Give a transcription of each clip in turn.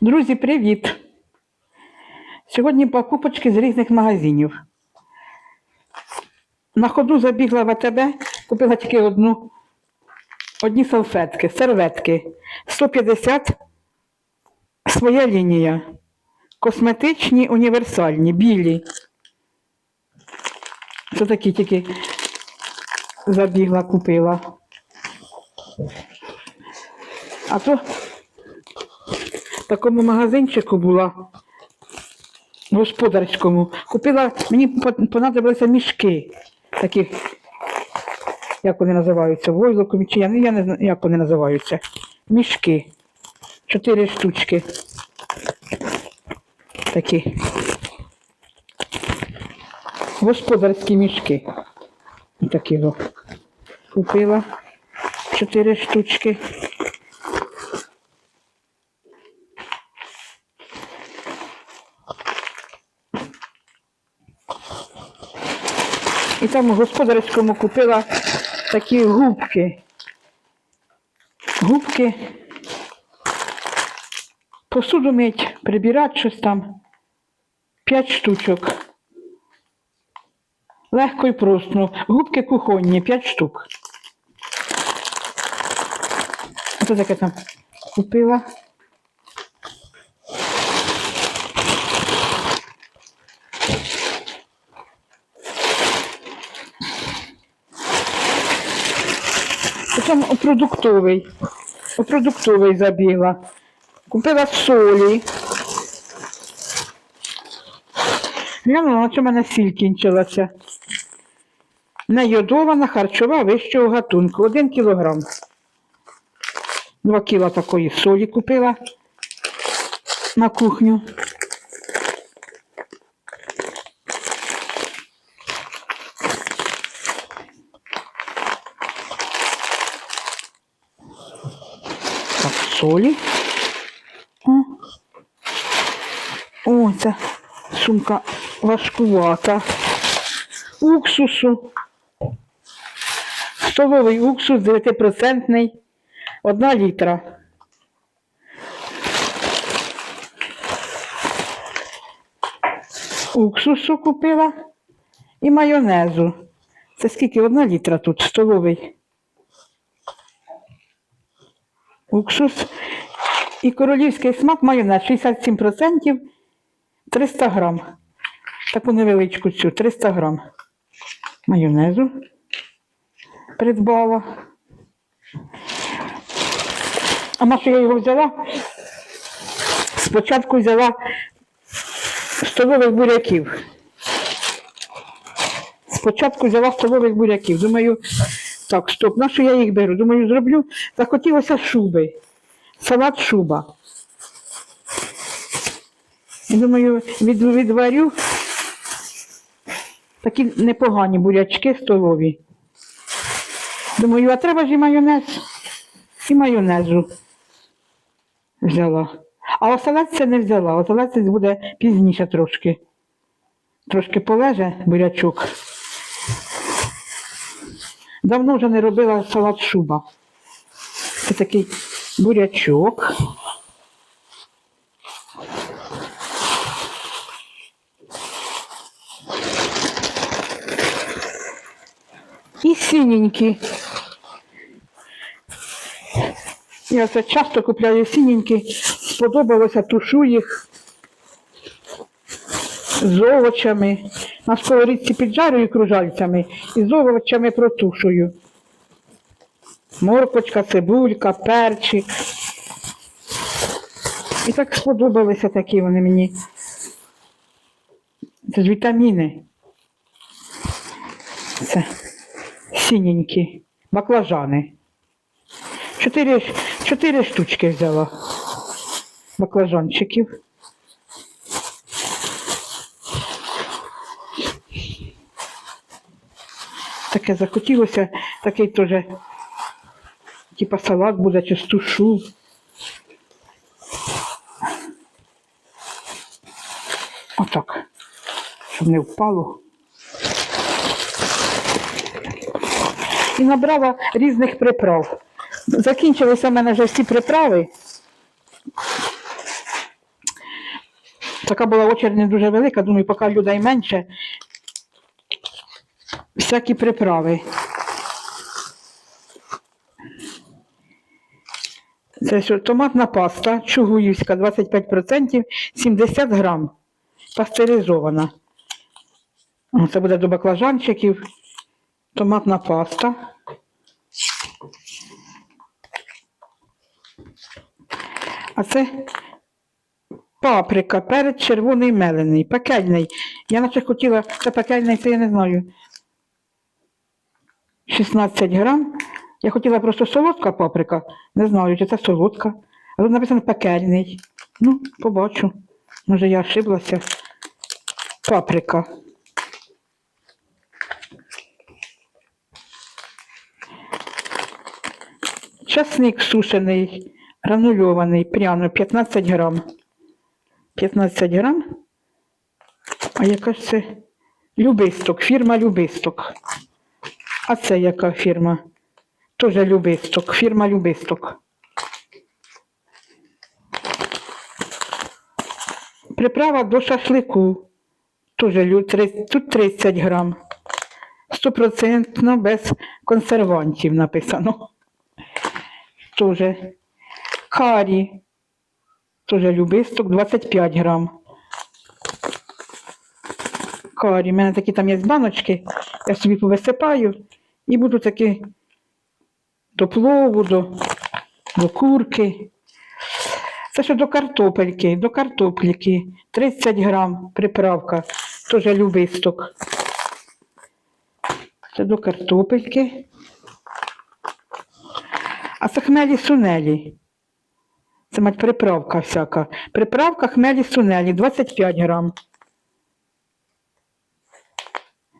Друзі, привіт! Сьогодні покупочки з різних магазинів. На ходу забігла в АТБ, купила тільки одну, одні салфетки, серветки. 150 своя лінія. Косметичні, універсальні, білі. Це такі тільки забігла, купила. А то такому магазинчику була господарському. Купила, мені по- понадобилися мішки такі, як вони називаються, войлоком чи я, я не знаю, як вони називаються. Мішки. Чотири штучки. Такі. Господарські мішки. Такі. Купила чотири штучки. Там у господарському купила такі губки. Губки. Посуду мить, прибирати щось там. П'ять штучок. Легко і просто. Губки кухонні, п'ять штук. Ось таке там купила. Потім у продуктовий. У продуктовий забігла. Купила солі. Глянула, що в мене сіль кінчилася. Найодована харчова вищого гатунку. Один кілограм. Два кіла такої солі купила на кухню. Так, солі. О, ця сумка важкувата. Уксусу. Столовий уксус 9%, 1 літра. Уксусу купила і майонезу. Це скільки? Одна літра тут столовий. Уксус і королівський смак майонез 67%, 300 грам. Таку невеличку цю 300 грам майонезу придбала. А на що я його взяла? Спочатку взяла столових буряків. Спочатку взяла столових буряків. Думаю, так, стоп, на що я їх беру? Думаю, зроблю. Захотілося шуби. Салат шуба. Думаю, від, відварю такі непогані бурячки столові. Думаю, а треба ж і майонез. І майонезу взяла. А оселедця не взяла. Оселедець буде пізніше трошки. Трошки полеже бурячок. Давно вже не робила салат шуба. Це такий бурячок. І синенькі. Я це часто купляю синенькі. Сподобалося, тушу їх з овочами. На сковорідці піджарюю кружальцями і з овочами протушую. Моркочка, цибулька, перчик. І так сподобалися такі вони мені. Це ж вітаміни. Це синенькі, баклажани. Чотири, чотири штучки взяла баклажанчиків. Таке захотілося, такий теж, типа салат буде чи з тушу. Отак, щоб не впало. І набрала різних приправ. Закінчилися в мене вже всі приправи. Така була очередь не дуже велика, думаю, поки людей менше. Всякі приправи. Це що, томатна паста, чугуївська, 25%, 70 грам. Пастеризована. Це буде до баклажанчиків. Томатна паста. А це паприка, перець червоний мелений, пекельний. Я наче хотіла, це пекельний, це я не знаю. 16 грам. Я хотіла просто солодка паприка. Не знаю, чи це солодка. А тут написано пекельний. Ну, побачу. Може, я ошиблася. Паприка. Часник сушений, гранульований, пряно, 15 грам. 15 грам. А яка ж це? Любисток, фірма Любисток. А це яка фірма? Тоже Любисток, фірма Любисток. Приправа до шашлику. Тоже тут 30 грам. Стопроцентно без консервантів написано. Тоже. Карі. Тоже любисток 25 грам. Карі. У мене такі там є баночки. Я собі повисипаю і буду такі до плову, до, до курки. Це ще до картопельки, до картопліки. 30 грам приправка. Теж любисток. Це до картопельки. А це хмелі сунелі. Це мать приправка всяка. Приправка хмелі сунелі 25 грам.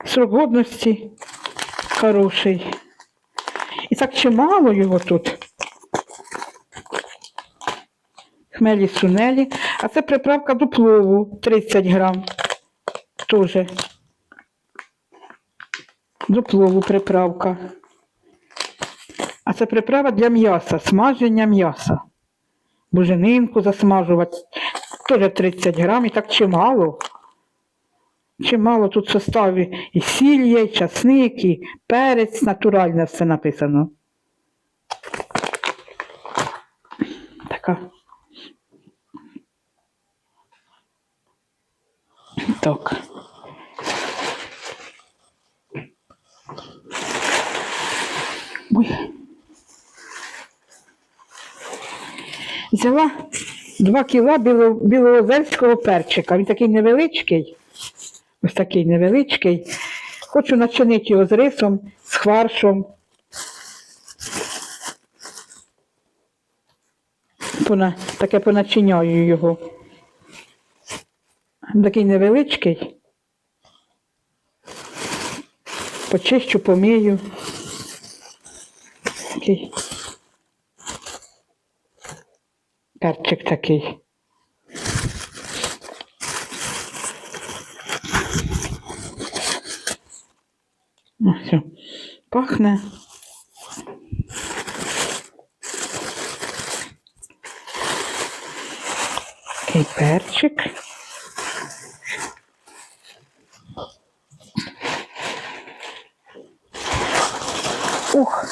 Срок годності хороший. І так чимало його тут. Хмелі сунелі. А це приправка до плову 30 грам. Тоже. До плову приправка. А це приправа для м'яса, смаження м'яса. Буженинку засмажувати. Теж 30 грам і так чимало. Чимало тут в составі і сіль є, і часник, і перець, натуральне все написано. Така. Так. Ой. Взяла 2 кіла біло, білоозерського перчика. Він такий невеличкий. Ось такий невеличкий. Хочу начинити його з рисом, з фаршем. Пона, таке поначиняю його. Такий невеличкий. Почищу, помию. Такий. Перчик такий. Ну, все. Пахне. Такий перчик. Ух.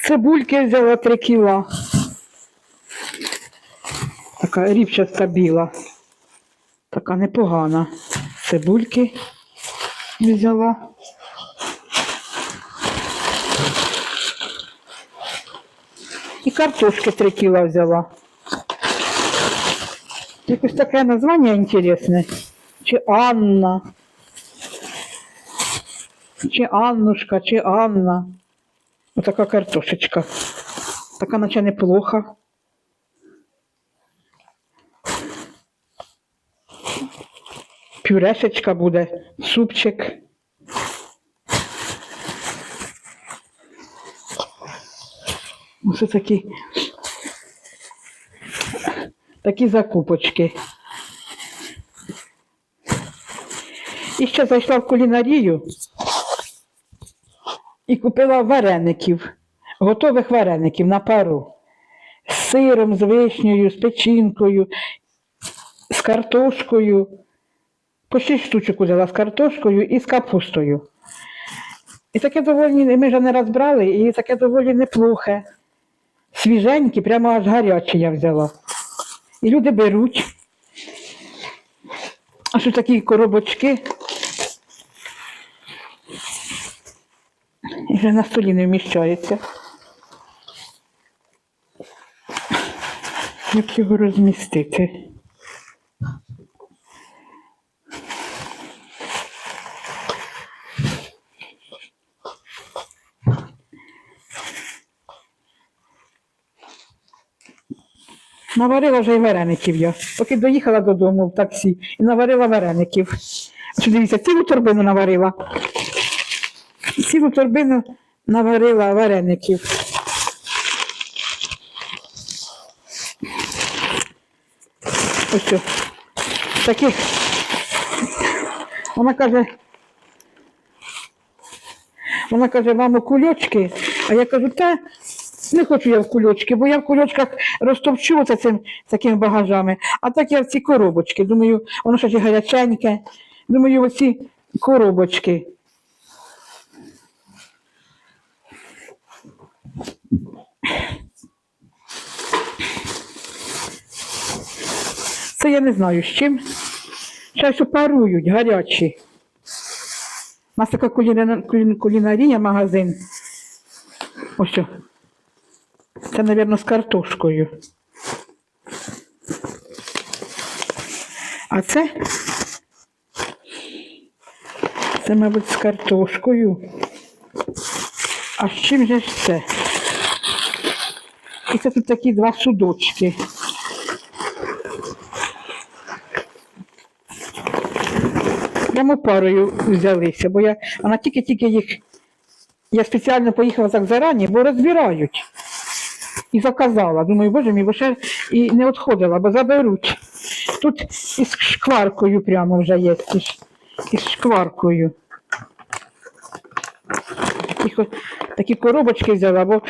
Цибульки взяла 3 кіла. Така рівчаста біла. Така непогана. Цибульки взяла. І картошки 3 кіла взяла. Якось таке названня інтересне. Чи Анна. Чи Аннушка, чи Анна. Отака картошечка. Така наче неплоха. Пюрешечка буде, супчик. Ось такі, такі закупочки. І ще зайшла в кулінарію і купила вареників, готових вареників на пару. З сиром, з вишнею, з печінкою, з картошкою. По шість штучок взяла з картошкою і з капустою. І таке доволі, ми вже не раз брали, і таке доволі неплохе. Свіженькі, прямо аж гарячі я взяла. І люди беруть. Ось ось такі коробочки. І вже на столі не вміщається. Як його розмістити? Наварила вже й вареників я. Поки доїхала додому в таксі і наварила вареників. Ось дивіться, цілу торбину наварила. Цілу торбину наварила вареників. Ось що. Таких. Вона каже. Вона каже, мамо, кульочки. А я кажу, та не хочу я в кульочки, бо я в кульочках розтопчу оце цим такими багажами. А так я в ці коробочки. Думаю, воно ще гаряченьке. Думаю, оці коробочки. Це я не знаю з чим. Зараз парують гарячі. У нас така кулінарія магазин. Ось. що. Це, мабуть, з картошкою. А це? Це, мабуть, з картошкою. А з чим же ж це? І це тут такі два судочки. Прямо парою взялися, бо я, вона тільки-тільки їх. Я спеціально поїхала так зарані, бо розбирають. І заказала. Думаю, боже мій, бо ще і не відходила, бо заберуть. Тут із шкваркою прямо вже є. із- шкваркою. Такі, такі коробочки взяла, бо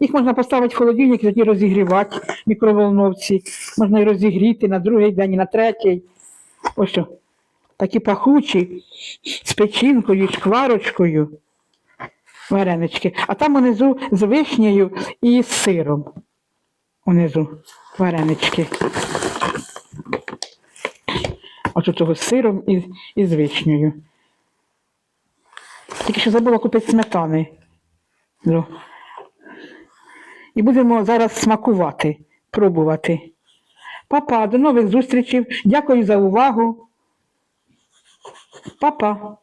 Їх можна поставити в холодильник, тоді розігрівати в мікроволновці. Можна і розігріти на другий день, і на третій. Ось що. Такі пахучі, з печінкою, з шкварочкою. Варенички. А там унизу з вишнею і з сиром. Унизу варенички. Ось того з сиром і, і з вишнею. Тільки що забула купити сметани. Ну. І будемо зараз смакувати, пробувати. Папа, до нових зустрічей. Дякую за увагу. Папа.